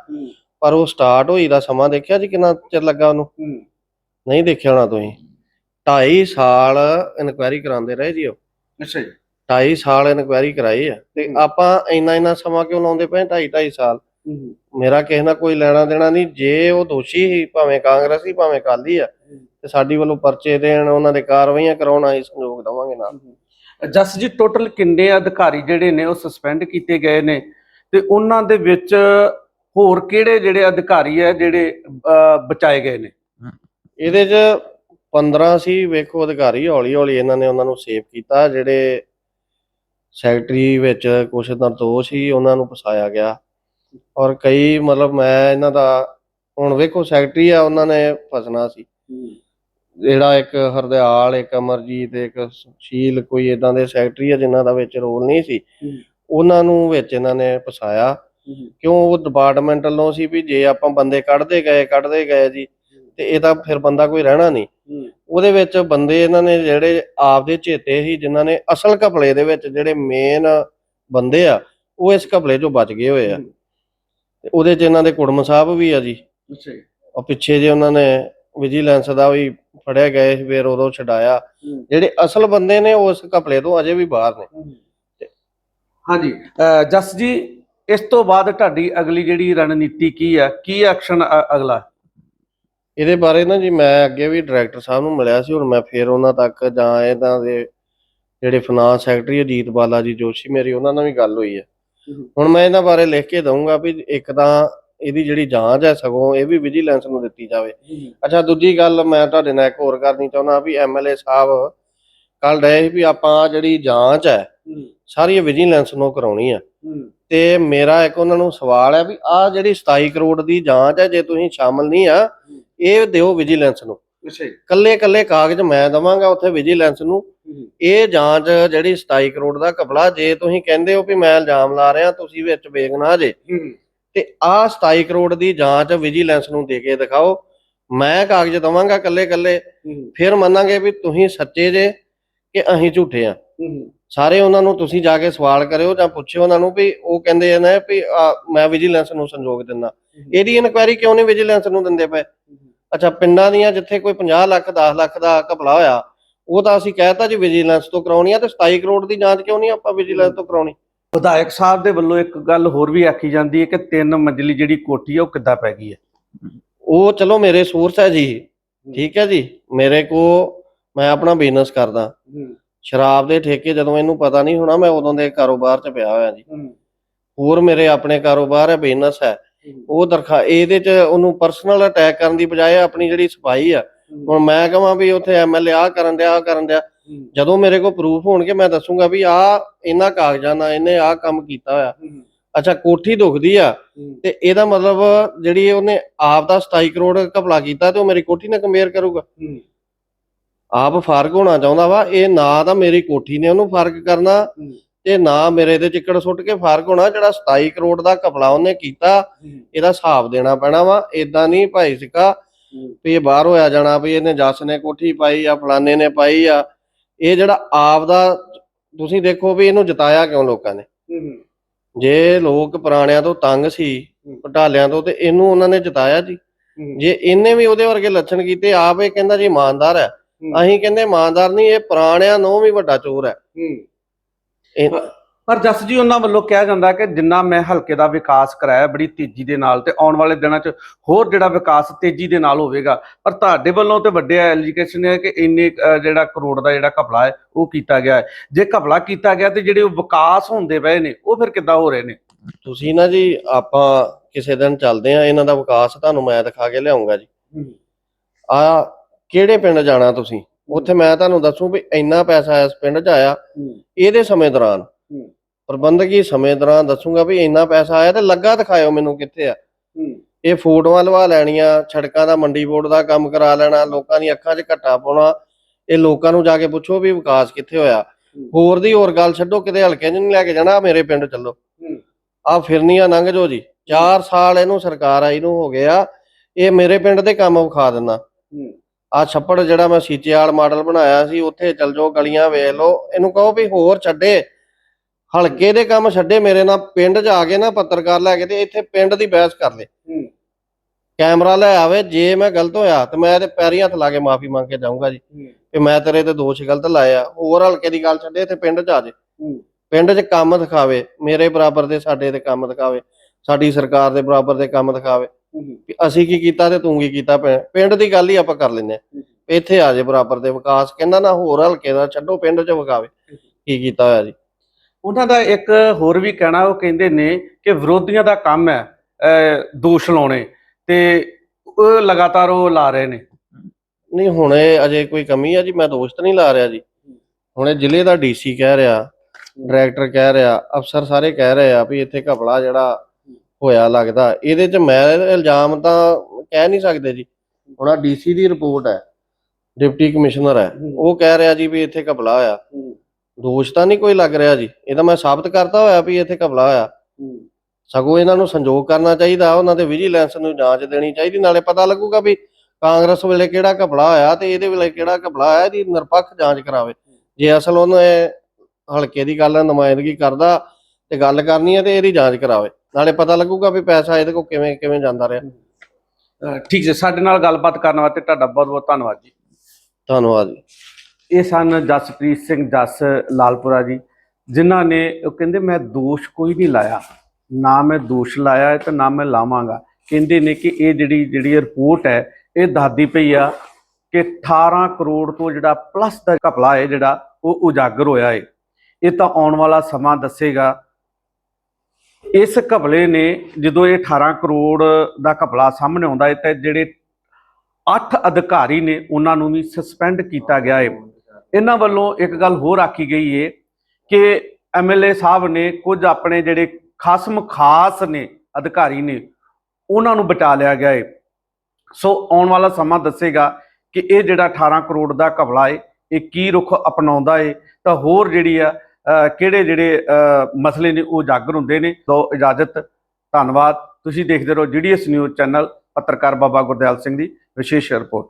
ਪਰ ਉਹ ਸਟਾਰਟ ਹੋਈ ਦਾ ਸਮਾਂ ਦੇਖਿਆ ਜੀ ਕਿੰਨਾ ਚਿਰ ਲੱਗਾ ਉਹਨੂੰ? ਨਹੀਂ ਦੇਖਿਆ ਹੋਣਾ ਤੁਸੀਂ। 2.5 ਸਾਲ ਇਨਕੁਆਇਰੀ ਕਰਾਉਂਦੇ ਰਹੇ ਜੀ ਉਹ। ਅੱਛਾ ਜੀ। 2.5 ਸਾਲ ਇਨਕੁਆਇਰੀ ਕਰਾਈ ਆ। ਤੇ ਹੂੰ। ਆਪਾਂ ਇੰਨਾ ਇੰਨਾ ਸਮਾਂ ਕਿਉਂ ਲਾਉਂਦੇ ਪਏ 2.5 2.5 ਸਾਲ? ਮੇਰਾ ਕਿਸੇ ਨਾਲ ਕੋਈ ਲੈਣਾ ਦੇਣਾ ਨਹੀਂ। ਜੇ ਉਹ ਦੋਸ਼ੀ ਸੀ ਭਾਵੇਂ ਕਾਂਗਰਸੀ ਭਾਵੇਂ ਅਕਾਲੀ ਆ ਤੇ ਸਾਡੀ ਵੱਲੋਂ ਪਰਚੇ ਦੇਣ ਉਹਨਾਂ ਦੇ ਕਾਰਵਾਈਆਂ ਕਰਾਉਣ ਅਸੀਂ ਸੰਯੋਗ ਦਵਾਂਗੇ ਨਾਲ। ਜਸ ਜੀ ਟੋਟਲ ਕਿੰਨੇ ਅਧਿਕਾਰੀ ਜਿਹੜੇ ਨੇ ਉਹ ਸਸਪੈਂਡ ਕੀਤੇ ਗਏ ਨੇ? ਤੇ ਉਹਨਾਂ ਦੇ ਵਿੱਚ ਹੋਰ ਕਿਹੜੇ ਜਿਹੜੇ ਅਧਿਕਾਰੀ ਹੈ ਜਿਹੜੇ ਬਚਾਏ ਗਏ ਨੇ? ਇਹਦੇ 'ਚ 15 ਸੀ ਵੇਖੋ ਅਧਿਕਾਰੀ ਹੌਲੀ ਹੌਲੀ ਇਹਨਾਂ ਨੇ ਉਹਨਾਂ ਨੂੰ ਸੇਵ ਕੀਤਾ। ਜਿਹੜੇ ਸੈਕਟਰੀ ਵਿੱਚ ਕੁਝ ਨਿਰਦੋਸ਼ ਸੀ ਉਹਨਾਂ ਨੂੰ ਫਸਾਇਆ ਗਿਆ। ਔਰ ਕਈ ਮਤਲਬ ਮੈਂ ਇਹਨਾਂ ਦਾ ਹੁਣ ਵੇਖੋ ਸੈਕਟਰੀ ਆ ਉਹਨਾਂ ਨੇ ਫਸਣਾ ਸੀ। ਜਿਹੜਾ ਇੱਕ ਹਰਦਿਆਲ ਇੱਕ ਅਮਰਜੀਤ ਇੱਕ ਸ਼ੀਲ ਕੋਈ ਇਦਾਂ ਦੇ ਸੈਕਟਰੀ ਆ ਜਿਨ੍ਹਾਂ ਦਾ ਵਿੱਚ ਰੋਲ ਨਹੀਂ ਸੀ। ਉਹਨਾਂ ਨੂੰ ਵਿੱਚ ਇਹਨਾਂ ਨੇ ਫਸਾਇਆ। ਕਿਉਂ? ਉਹ ਡਿਪਾਰਟਮੈਂਟ ਵੱਲੋਂ ਸੀ ਵੀ ਜੇ ਆਪਾਂ ਬੰਦੇ ਕੱਢਦੇ ਗਏ ਕੱਢਦੇ ਗਏ ਜੀ ਤੇ ਇਹ ਤਾਂ ਫਿਰ ਬੰਦਾ ਕੋਈ ਰਹਿਣਾ ਨਹੀਂ। ਉਹਦੇ ਵਿੱਚ ਬੰਦੇ ਇਹਨਾਂ ਨੇ ਜਿਹੜੇ ਆਪਦੇ ਚੇਤੇ ਸੀ ਜਿਨ੍ਹਾਂ ਨੇ ਅਸਲ ਘਪਲੇ ਦੇ ਵਿੱਚ ਜਿਹੜੇ ਮੇਨ ਬੰਦੇ ਆ ਉਹ ਇਸ ਘਪਲੇ ਚੋਂ ਬਚ ਗਏ ਹੋਏ ਆ। ਤੇ ਉਹਦੇ ਚ ਇਹਨਾਂ ਦੇ ਕੁੜਮ ਸਾਹਿਬ ਵੀ ਆ ਜੀ। ਅੱਛਾ ਜੀ। ਉਹ ਪਿੱਛੇ ਜੇ ਉਹਨਾਂ ਨੇ ਵਿਜੀਲੈਂਸ ਦਾ ਵੀ ਫੜਿਆ ਗਏ ਸੀ, ਫਿਰ ਉਦੋਂ ਛਡਾਇਆ। ਜਿਹੜੇ ਅਸਲ ਬੰਦੇ ਨੇ ਉਸ ਘਪਲੇ ਤੋਂ ਅਜੇ ਵੀ ਬਾਹਰ ਨੇ। ਹਾਂਜੀ ਜਸ ਜੀ ਇਸ ਤੋਂ ਬਾਅਦ ਤੁਹਾਡੀ ਅਗਲੀ ਜਿਹੜੀ ਰਣਨੀਤੀ ਕੀ ਹੈ ਕੀ ਐਕਸ਼ਨ ਅਗਲਾ? ਇਹਦੇ ਬਾਰੇ ਨਾ ਜੀ ਮੈਂ ਅੱਗੇ ਵੀ ਡਾਇਰੈਕਟਰ ਸਾਹਿਬ ਨੂੰ ਮਿਲਿਆ ਸੀ ਹੁਣ ਮੈਂ ਫੇਰ ਉਹਨਾਂ ਤੱਕ ਜਾਂ ਇਹਨਾਂ ਦੇ ਜਿਹੜੇ ਫਾਈਨਾਂਸ ਸੈਕਟਰੀ ਅਜੀਤ ਬਾਲਾ ਜੀ ਜੋਸ਼ੀ ਮੇਰੀ ਉਹਨਾਂ ਨਾਲ ਵੀ ਗੱਲ ਹੋਈ ਹੈ। ਹੁਣ ਮੈਂ ਇਹਨਾਂ ਬਾਰੇ ਲਿਖ ਕੇ ਦਊਂਗਾ ਵੀ ਇੱਕ ਤਾਂ ਇਹਦੀ ਜਿਹੜੀ ਜਾਂਚ ਹੈ ਸਗੋਂ ਇਹ ਵੀ ਵਿਜੀਲੈਂਸ ਨੂੰ ਦਿੱਤੀ ਜਾਵੇ। ਅੱਛਾ ਦੂਜੀ ਗੱਲ ਮੈਂ ਤੁਹਾਡੇ ਨਾਲ ਇੱਕ ਹੋਰ ਕਰਨੀ ਚਾਹੁੰਦਾ ਵੀ ਐਮਐਲਏ ਸਾਹਿਬ ਕੱਲ ਸੀ ਵੀ ਆਪਾਂ ਜਿਹੜੀ ਜਾਂਚ ਹੈ ਸਾਰੀ ਵਿਜੀਲੈਂਸ ਨੂੰ ਕਰਾਉਣੀ ਆ ਤੇ ਮੇਰਾ ਇੱਕ ਉਹਨਾਂ ਨੂੰ ਸਵਾਲ ਹੈ ਵੀ ਆਹ ਜਿਹੜੀ 27 ਕਰੋੜ ਦੀ ਜਾਂਚ ਹੈ ਜੇ ਤੁਸੀਂ ਸ਼ਾਮਲ ਨਹੀਂ ਆ ਇਹ ਦਿਓ ਵਿਜੀਲੈਂਸ ਨੂੰ। ਅੱਛਾ ਕੱਲੇ ਕੱਲੇ ਕਾਗਜ਼ ਮੈਂ ਦਵਾਂਗਾ ਉੱਥੇ ਵਿਜੀਲੈਂਸ ਨੂੰ। ਇਹ ਜਾਂਚ ਜਿਹੜੀ 27 ਕਰੋੜ ਦਾ ਕਪੜਾ ਜੇ ਤੁਸੀਂ ਕਹਿੰਦੇ ਹੋ ਵੀ ਮੈਂ ਇਲਜ਼ਾਮ ਲਾ ਰਿਹਾ ਤੁਸੀਂ ਵਿੱਚ ਬੇਗਨਾਹ ਜੇ। ਤੇ ਆਹ 27 ਕਰੋੜ ਦੀ ਜਾਂਚ ਵਿਜੀਲੈਂਸ ਨੂੰ ਦੇ ਕੇ ਦਿਖਾਓ। ਮੈਂ ਕਾਗਜ਼ ਦਵਾਂਗਾ ਕੱਲੇ ਕੱਲੇ ਫਿਰ ਮੰਨਾਂਗੇ ਵੀ ਤੁਸੀਂ ਸੱਚੇ ਜੇ ਕਿ ਅਸੀਂ ਝੂਠੇ ਆ। ਸਾਰੇ ਉਹਨਾਂ ਨੂੰ ਤੁਸੀਂ ਜਾ ਕੇ ਸਵਾਲ ਕਰਿਓ ਜਾਂ ਪੁੱਛਿਓ ਉਹਨਾਂ ਨੂੰ ਵੀ ਉਹ ਕਹਿੰਦੇ ਨੇ ਵੀ ਮੈਂ ਵਿਜੀਲੈਂਸ ਨੂੰ ਸੰਯੋਗ ਦਿੰਦਾ। ਇਹਦੀ ਇਨਕੁਆਇਰੀ ਕਿਉਂ ਨਹੀਂ ਵਿਜੀਲੈਂਸ ਨੂੰ ਦਿੰਦੇ ਪਏ? ਅੱਛਾ ਪਿੰਡਾਂ ਦੀਆਂ ਜਿੱਥੇ ਕੋਈ 50 ਲੱਖ 10 ਲੱਖ ਦਾ ਘਪਲਾ ਹੋਇਆ ਉਹ ਤਾਂ ਅਸੀਂ ਕਹਿਤਾ ਜੀ ਵਿਜੀਲੈਂਸ ਤੋਂ ਕਰਾਉਣੀ ਆ ਤੇ 27 ਕਰੋੜ ਦੀ ਜਾਂਚ ਕਿਉਂ ਨਹੀਂ ਆਪਾਂ ਵਿਜੀਲੈਂਸ ਤੋਂ ਕਰਾਉਣੀ? ਵਿਧਾਇਕ ਸਾਹਿਬ ਦੇ ਵੱਲੋਂ ਇੱਕ ਗੱਲ ਹੋਰ ਵੀ ਆਖੀ ਜਾਂਦੀ ਹੈ ਕਿ ਤਿੰਨ ਮੰਜ਼ਲੀ ਜਿਹੜੀ ਕੋਠੀ ਹੈ ਉਹ ਕਿੱਦਾਂ ਪੈ ਗਈ ਹੈ? ਉਹ ਚਲੋ ਮੇਰੇ ਸੋਰਸ ਹੈ ਜੀ ਠੀਕ ਹੈ ਜੀ। ਮੇਰੇ ਕੋ ਮੈਂ ਆਪਣਾ ਬਿਜ਼ਨਸ ਕਰਦਾ। ਸ਼ਰਾਬ ਦੇ ਠੇਕੇ ਜਦੋਂ ਇਹਨੂੰ ਪਤਾ ਨਹੀਂ ਹੋਣਾ ਮੈਂ ਉਦੋਂ ਦੇ ਕਾਰੋਬਾਰ 'ਚ ਪਿਆ ਹੋਇਆ ਜੀ। ਹੋਰ ਮੇਰੇ ਆਪਣੇ ਕਾਰੋਬਾਰ ਹੈ ਬਿਜ਼ਨਸ ਹੈ। ਉਹ ਦਰਖਾ ਇਹਦੇ 'ਚ ਉਹਨੂੰ ਪਰਸਨਲ ਅਟੈਕ ਕਰਨ ਦੀ ਬਜਾਏ ਆਪਣੀ ਜਿਹੜੀ ਸਫ਼ਾਈ ਆ ਹੁਣ ਮੈਂ ਕਹਾਂ ਵੀ ਉੱਥੇ ਐਮਐਲਏ ਆ ਕਰਨ ਦਿਆ ਆ ਕਰਨ ਦਿਆ। ਜਦੋਂ ਮੇਰੇ ਕੋਲ ਪ੍ਰੂਫ ਹੋਣਗੇ ਮੈਂ ਦੱਸੂਗਾ ਵੀ ਆ ਇਹਨਾਂ ਕਾਗਜ਼ਾਂ ਨਾਲ ਇਹਨੇ ਆ ਕੰਮ ਕੀਤਾ ਹੋਇਆ। ਅੱਛਾ ਕੋਠੀ ਦੁਖਦੀ ਆ ਤੇ ਇਹਦਾ ਮਤਲਬ ਜਿਹੜੀ ਉਹਨੇ ਆਪ ਦਾ 27 ਕਰੋੜ ਘਪਲਾ ਕੀਤਾ ਤੇ ਉਹ ਮੇਰੀ ਕੋਠੀ ਨਾਲ ਕੰਪੇਅਰ ਕਰੂਗਾ। ਆਪ ਫ਼ਰਕ ਹੋਣਾ ਚਾਹੁੰਦਾ ਵਾ ਇਹ ਨਾ ਤਾਂ ਮੇਰੀ ਕੋਠੀ ਨੇ ਉਹਨੂੰ ਫ਼ਰਕ ਕਰਨਾ ਤੇ ਨਾ ਮੇਰੇ ਦੇ ਚਿੱਕੜ ਸੁੱਟ ਕੇ ਫ਼ਰਕ ਹੋਣਾ ਜਿਹੜਾ 27 ਕਰੋੜ ਦਾ ਘਪਲਾ ਉਹਨੇ ਕੀਤਾ ਇਹਦਾ ਹਿਸਾਬ ਦੇਣਾ ਪੈਣਾ ਵਾ ਇਦਾਂ ਨਹੀਂ ਭਾਈ ਸਿੱਕਾ ਵੀ ਇਹ ਬਾਹਰ ਹੋਇਆ ਜਾਣਾ ਵੀ ਇਹਨੇ ਜੱਸ ਨੇ ਕੋਠੀ ਪਾਈ ਆ ਫਲਾਣੇ ਨੇ ਪਾਈ ਆ ਇਹ ਜਿਹੜਾ ਆਪ ਦਾ ਤੁਸੀਂ ਦੇਖੋ ਵੀ ਇਹਨੂੰ ਜਿਤਾਇਆ ਕਿਉਂ ਲੋਕਾਂ ਨੇ? ਜੇ ਲੋਕ ਪੁਰਾਣਿਆਂ ਤੋਂ ਤੰਗ ਸੀ ਘਟਾਲਿਆਂ ਤੋਂ ਤੇ ਇਹਨੂੰ ਉਹਨਾਂ ਨੇ ਜਿਤਾਇਆ ਜੀ। ਜੇ ਇਹਨੇ ਵੀ ਉਹਦੇ ਵਰਗੇ ਲੱਛਣ ਕੀਤੇ ਆਪ ਇਹ ਕਹਿੰਦਾ ਜੀ ਇਮਾਨਦਾਰ ਹੈ। ਅਸੀਂ ਕਹਿੰਦੇ ਇਮਾਨਦਾਰ ਨਹੀਂ ਇਹ ਪੁਰਾਣਿਆਂ ਨੂੰ ਵੀ ਵੱਡਾ ਚੋਰ ਹੈ। ਪਰ ਜਸ ਜੀ ਉਹਨਾਂ ਵੱਲੋਂ ਕਿਹਾ ਜਾਂਦਾ ਕਿ ਜਿੰਨਾ ਮੈਂ ਹਲਕੇ ਦਾ ਵਿਕਾਸ ਕਰਾਇਆ ਬੜੀ ਤੇਜ਼ੀ ਦੇ ਨਾਲ ਤੇ ਆਉਣ ਵਾਲੇ ਦਿਨਾਂ 'ਚ ਹੋਰ ਜਿਹੜਾ ਵਿਕਾਸ ਤੇਜ਼ੀ ਦੇ ਨਾਲ ਹੋਵੇਗਾ ਪਰ ਤੁਹਾਡੇ ਵੱਲੋਂ ਤੇ ਵੱਡੇ ਐਲੀਗੇਸ਼ਨ ਹੈ ਕਿ ਇੰਨੇ ਜਿਹੜਾ ਕਰੋੜ ਦਾ ਜਿਹੜਾ ਘਪਲਾ ਹੈ ਉਹ ਕੀਤਾ ਗਿਆ ਹੈ। ਜੇ ਘਪਲਾ ਕੀਤਾ ਗਿਆ ਤੇ ਜਿਹੜੇ ਉਹ ਵਿਕਾਸ ਹੁੰਦੇ ਪਏ ਨੇ ਉਹ ਫਿਰ ਕਿੱਦਾਂ ਹੋ ਰਹੇ ਨੇ? ਤੁਸੀਂ ਨਾ ਜੀ ਆਪਾਂ ਕਿਸੇ ਦਿਨ ਚੱਲਦੇ ਆ ਇਹਨਾਂ ਦਾ ਵਿਕਾਸ ਤੁਹਾਨੂੰ ਮੈਂ ਦਿਖਾ ਕੇ ਲਿਆਉਂਗਾ ਜੀ। ਆ ਕਿਹੜੇ ਪਿੰਡ ਜਾਣਾ ਤੁਸੀਂ? ਉੱਥੇ ਮੈਂ ਤੁਹਾਨੂੰ ਦੱਸੂ ਵੀ ਇੰਨਾ ਪੈਸਾ ਇਸ ਪਿੰਡ 'ਚ ਆਇਆ ਇਹਦੇ ਸਮੇਂ ਦੌਰਾਨ। ਪ੍ਰਬੰਧਕੀ ਸਮੇਂ ਦੌਰਾਨ ਦੱਸੂਗਾ ਵੀ ਇੰਨਾ ਪੈਸਾ ਆਇਆ ਤੇ ਲੱਗਾ ਦਿਖਾਇਓ ਮੈਨੂੰ ਕਿੱਥੇ ਆ। ਇਹ ਫੋਟੋਆਂ ਲਵਾ ਲੈਣੀਆਂ ਸੜਕਾਂ ਦਾ ਮੰਡੀ ਬੋਰਡ ਦਾ ਕੰਮ ਕਰਾ ਲੈਣਾ ਲੋਕਾਂ ਦੀ ਅੱਖਾਂ 'ਚ ਘੱਟਾ ਪਾਉਣਾ ਇਹ ਲੋਕਾਂ ਨੂੰ ਜਾ ਕੇ ਪੁੱਛੋ ਵੀ ਵਿਕਾਸ ਕਿੱਥੇ ਹੋਇਆ। ਹੋਰ ਦੀ ਹੋਰ ਗੱਲ ਛੱਡੋ ਕਿਤੇ ਹਲਕੇ 'ਚ ਨਹੀਂ ਲੈ ਕੇ ਜਾਣਾ ਮੇਰੇ ਪਿੰਡ ਚੱਲੋ। ਆ ਫਿਰਨੀਆਂ ਲੰਘ ਜੋ ਜੀ। 4 ਸਾਲ ਇਹਨੂੰ ਸਰਕਾਰ ਆਈ ਨੂੰ ਹੋ ਗਿਆ ਇਹ ਮੇਰੇ ਪਿੰਡ ਦੇ ਕੰਮ ਵਿਖਾ ਦਿੰਦਾ। ਆ ਛੱਪੜ ਜਿਹੜਾ ਮੈਂ ਸੀਚੇਵਾਲ ਮਾਡਲ ਬਣਾਇਆ ਸੀ ਉੱਥੇ ਚੱਲ ਜਾਓ ਗਲੀਆਂ ਵੇਖ ਲਓ ਇਹਨੂੰ ਕਹੋ ਵੀ ਹੋਰ ਛੱਡੇ। ਹਲਕੇ ਦੇ ਕੰਮ ਛੱਡੇ ਮੇਰੇ ਨਾਲ ਪਿੰਡ 'ਚ ਆ ਕੇ ਨਾ ਪੱਤਰਕਾਰ ਲੈ ਕੇ ਤੇ ਇੱਥੇ ਪਿੰਡ ਦੀ ਬਹਿਸ ਕਰ ਲੈ ਕੈਮਰਾ ਲੈ ਆਵੇ ਜੇ ਮੈਂ ਗਲਤ ਹੋਇਆ ਤੇ ਮੈਂ ਇਹਦੇ ਪੈਰੀਂ ਹੱਥ ਲਾ ਕੇ ਮਾਫੀ ਮੰਗ ਕੇ ਜਾਊਂਗਾ ਜੀ। ਕਿ ਮੈਂ ਤੇਰੇ ਤੇ ਦੋਸ਼ ਗਲਤ ਲਾਇਆ ਹੋਰ ਹਲਕੇ ਦੀ ਗੱਲ ਛੱਡੇ ਇੱਥੇ ਪਿੰਡ 'ਚ ਆ ਜੇ। ਪਿੰਡ 'ਚ ਕੰਮ ਦਿਖਾਵੇ ਮੇਰੇ ਬਰਾਬਰ ਦੇ ਸਾਡੇ ਤੇ ਕੰਮ ਦਿਖਾਵੇ ਸਾਡੀ ਸਰਕਾਰ ਦੇ ਬਰਾਬਰ ਦੇ ਕੰਮ ਦਿਖਾਵੇ। ਵੀ ਅਸੀਂ ਕੀ ਕੀਤਾ ਤੇ ਤੂੰ ਕੀ ਕੀਤਾ ਪਿੰਡ ਦੀ ਗੱਲ ਹੀ ਆਪਾਂ ਕਰ ਹਾਂ। ਇੱਥੇ ਆ ਜੇ ਬਰਾਬਰ ਦੇ ਵਿਕਾਸ ਕਹਿੰਦਾ ਨਾ ਹੋਰ ਹਲਕੇ ਦਾ ਛੱਡੋ ਪਿੰਡ 'ਚ ਵਿਕਾਵੇ। ਕੀ ਕੀਤਾ ਹੋਇਆ ਜੀ? ਉਹਨਾਂ ਦਾ ਇੱਕ ਹੋਰ ਵੀ ਕਹਿਣਾ, ਉਹ ਕਹਿੰਦੇ ਨੇ ਕਿ ਵਿਰੋਧੀਆਂ ਦਾ ਕੰਮ ਹੈ ਦੋਸ਼ ਲਾਉਣੇ ਤੇ ਉਹ ਲਗਾਤਾਰ ਉਹ ਲਾ ਰਹੇ ਨੇ। ਨਹੀਂ, ਹੁਣ ਇਹ ਅਜੇ ਕੋਈ ਕਮੀ ਆ ਜੀ, ਮੈਂ ਦੋਸਤ ਨਹੀਂ ਲਾ ਰਿਹਾ ਜੀ। ਹੁਣ ਇਹ ਜ਼ਿਲ੍ਹੇ ਦਾ ਡੀਸੀ ਕਹਿ ਰਿਹਾ, ਡਾਇਰੈਕਟਰ ਕਹਿ ਰਿਹਾ, ਅਫਸਰ ਸਾਰੇ ਕਹਿ ਰਹੇ ਆ ਵੀ ਇੱਥੇ ਘਪਲਾ ਜਿਹੜਾ ਹੋਇਆ ਲੱਗਦਾ। ਇਹਦੇ 'ਚ ਮੈਂ ਇਲਜ਼ਾਮ ਤਾਂ ਕਹਿ ਨਹੀਂ ਸਕਦੇ ਜੀ। ਹੁਣ ਆ ਡੀਸੀ ਦੀ ਰਿਪੋਰਟ ਹੈ, ਡਿਪਟੀ ਕਮਿਸ਼ਨਰ ਹੈ, ਉਹ ਕਹਿ ਰਿਹਾ ਜੀ ਵੀ ਇੱਥੇ ਘਪਲਾ ਹੋਇਆ। ਦੋਸ਼ ਤਾਂ ਨਹੀਂ ਕੋਈ ਲੱਗ ਰਿਹਾ ਜੀ। ਇਹ ਤਾਂ ਮੈਂ ਸਾਬਤ ਕਰਤਾ ਹੋਇਆ ਵੀ ਇੱਥੇ ਘਪਲਾ ਹੋਇਆ। ਸਗੋਂ ਇਹਨਾਂ ਨੂੰ ਸੰਜੋਗ ਕਰਨਾ ਚਾਹੀਦਾ ਉਹਨਾਂ ਦੇ ਵਿਜੀਲੈਂਸ ਨੂੰ ਜਾਂਚ ਦੇਣੀ ਚਾਹੀਦੀ ਨਾਲੇ ਪਤਾ ਲੱਗੂਗਾ ਵੀ ਕਾਂਗਰਸ ਵੇਲੇ ਕਿਹੜਾ ਘਪਲਾ ਹੋਇਆ ਤੇ ਇਹਦੇ ਵੇਲੇ ਕਿਹੜਾ ਘਪਲਾ ਹੋਇਆ ਇਹਦੀ ਨਿਰਪੱਖ ਜਾਂਚ ਕਰਾਵੇ। ਜੇ ਅਸਲ ਉਹਨੇ ਹਲਕੇ ਦੀ ਗੱਲ ਨੁਮਾਇੰਦਗੀ ਕਰਦਾ ਤੇ ਗੱਲ ਕਰਨੀ ਹੈ ਤੇ ਇਹਦੀ ਜਾਂਚ ਕਰਾਵੇ। ਨਾਲੇ ਪਤਾ ਲੱਗੂਗਾ ਵੀ ਪੈਸਾ ਇਹਦੇ ਕੋਲ ਕਿਵੇਂ ਕਿਵੇਂ ਜਾਂਦਾ ਰਿਹਾ। ਠੀਕ ਹੈ ਸਾਡੇ ਨਾਲ ਗੱਲਬਾਤ ਕਰਨ ਵਾਸਤੇ ਤੁਹਾਡਾ ਬਹੁਤ ਬਹੁਤ ਧੰਨਵਾਦ ਜੀ। ਧੰਨਵਾਦ ਜੀ। ਇਹ ਸਨ ਜਸਪ੍ਰੀਤ ਸਿੰਘ ਜਸ ਲਾਲਪੁਰਾ ਜੀ, ਜਿਨ੍ਹਾਂ ਨੇ ਉਹ ਕਹਿੰਦੇ ਮੈਂ ਦੋਸ਼ ਕੋਈ ਨਹੀਂ ਲਾਇਆ। ਨਾ ਮੈਂ ਦੋਸ਼ ਲਾਇਆ ਹੈ ਤੇ ਨਾ ਮੈਂ ਲਾਵਾਂਗਾ। ਕਹਿੰਦੇ ਨੇ ਕਿ ਇਹ ਜਿਹੜੀ ਜਿਹੜੀ ਰਿਪੋਰਟ ਹੈ, ਇਹ ਦੱਸਦੀ ਪਈ ਆ ਕਿ 18 ਕਰੋੜ ਤੋਂ ਜਿਹੜਾ ਪਲੱਸ ਦਾ ਘਪਲਾ ਹੈ ਜਿਹੜਾ, ਉਹ ਉਜਾਗਰ ਹੋਇਆ ਹੈ। ਇਹ ਤਾਂ ਆਉਣ ਵਾਲਾ ਸਮਾਂ ਦੱਸੇਗਾ। ਇਸ ਘਪਲੇ ਨੇ ਜਦੋਂ ਇਹ 18 ਕਰੋੜ ਦਾ ਘਪਲਾ ਸਾਹਮਣੇ ਆਉਂਦਾ ਹੈ ਤਾਂ ਜਿਹੜੇ 8 ਅਧਿਕਾਰੀ ਨੇ, ਉਹਨਾਂ ਨੂੰ ਵੀ ਸਸਪੈਂਡ ਕੀਤਾ ਗਿਆ ਹੈ। ਇਹਨਾਂ ਵੱਲੋਂ ਇੱਕ ਗੱਲ ਹੋਰ ਆਖੀ ਗਈ ਹੈ ਕਿ ਐਮਐਲਏ ਸਾਹਿਬ ਨੇ ਕੁਝ ਆਪਣੇ ਜਿਹੜੇ ਖਸਮ ਖਾਸ ਨੇ ਅਧਿਕਾਰੀ ਨੇ, ਉਹਨਾਂ ਨੂੰ ਬਚਾ ਲਿਆ ਗਿਆ ਏ। ਸੋ ਆਉਣ ਵਾਲਾ ਸਮਾਂ ਦੱਸੇਗਾ ਕਿ ਇਹ ਜਿਹੜਾ 18 ਕਰੋੜ ਦਾ ਘਪਲਾ ਏ, ਇਹ ਕੀ ਰੁਖ ਅਪਣਾਉਂਦਾ ਏ, ਤਾਂ ਹੋਰ ਜਿਹੜੀ ਆ ਕਿਹੜੇ ਜਿਹੜੇ ਮਸਲੇ ਨੇ ਉਹ ਉਜਾਗਰ ਹੁੰਦੇ ਨੇ। ਦੋ ਇਜਾਜ਼ਤ, ਧੰਨਵਾਦ। ਤੁਸੀਂ ਦੇਖਦੇ ਰਹੋ ਜੀਡੀਐਸ ਨਿਊਜ਼ ਚੈਨਲ ਪੱਤਰਕਾਰ ਬਾਬਾ ਗੁਰਦਿਆਲ ਸਿੰਘ ਦੀ ਵਿਸ਼ੇਸ਼ ਰਿਪੋਰਟ।